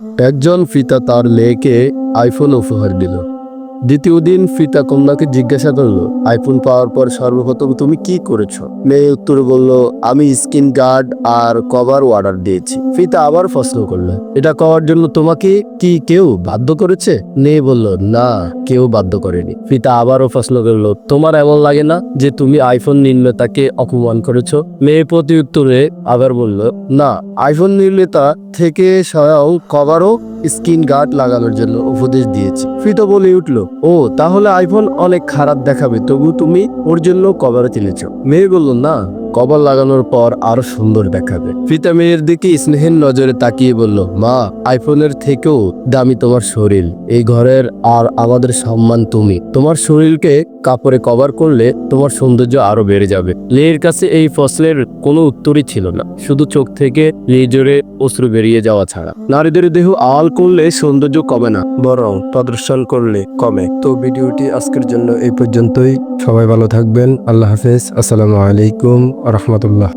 একজন পিতা তার লেকে আইফোন উপহার দিল। দ্বিতীয় দিন ফিতা কন্যাকে জিজ্ঞাসা করল, আইফোন পাওয়ার পর সর্বপ্রথম তুমি কি করেছ? মেয়ে উত্তরে বলল, আমি স্ক্রিন গার্ড আর কভার অর্ডার দিয়েছি। ফিতা আবার প্রশ্ন করল, এটা করার জন্য তোমাকে কি কেউ বাধ্য করেছে? মেয়ে বলল, না, কেউ বাধ্য করেনি। ফিতা আবারও প্রশ্ন করল, তোমার এমন লাগে না যে তুমি আইফোন নির্মাতাকে অপমান করেছ? মেয়ে প্রতি উত্তরে আবার বলল, না, আইফোন নির্মাতা থেকে স্বয়ং কভারও স্ক্রিন গার্ড লাগানোর জন্য উপদেশ দিয়েছি। ফিতো বলে উঠল, ও, তাহলে আইফোন অনেক খারাপ দেখাবে, তবু তুমি ওর জন্য কভার কিনেছ। মেয়ে বলল, না, কভার লাগানোর পর আরও সুন্দর দেখাবে। ফিতা মেয়ের দিকে স্নেহের নজরে তাকিয়ে বলল, মা, আইফোনের থেকেও দামি তোমার শরীর। এই ঘরের আর আমাদের সম্মান তুমি। তোমার শরীরকে কাপড়ে কভার করলে তোমার সৌন্দর্য আরও বেড়ে যাবে। লেয়ের কাছে এই ফসলের কোনো উত্তরই ছিল না। শুধু চোখ থেকে লেজরে অশ্রু বেরিয়ে যাওয়া ছাড়া। নারীদের দেহ আল করলে সৌন্দর্য কমে না, বরং প্রদর্শন করলে কমে। তো ভিডিওটি আজকের জন্য এই পর্যন্তই। সবাই ভালো থাকবেন। আল্লাহ হাফেজ। আসসালামু আলাইকুম রহমতুল্লাহ।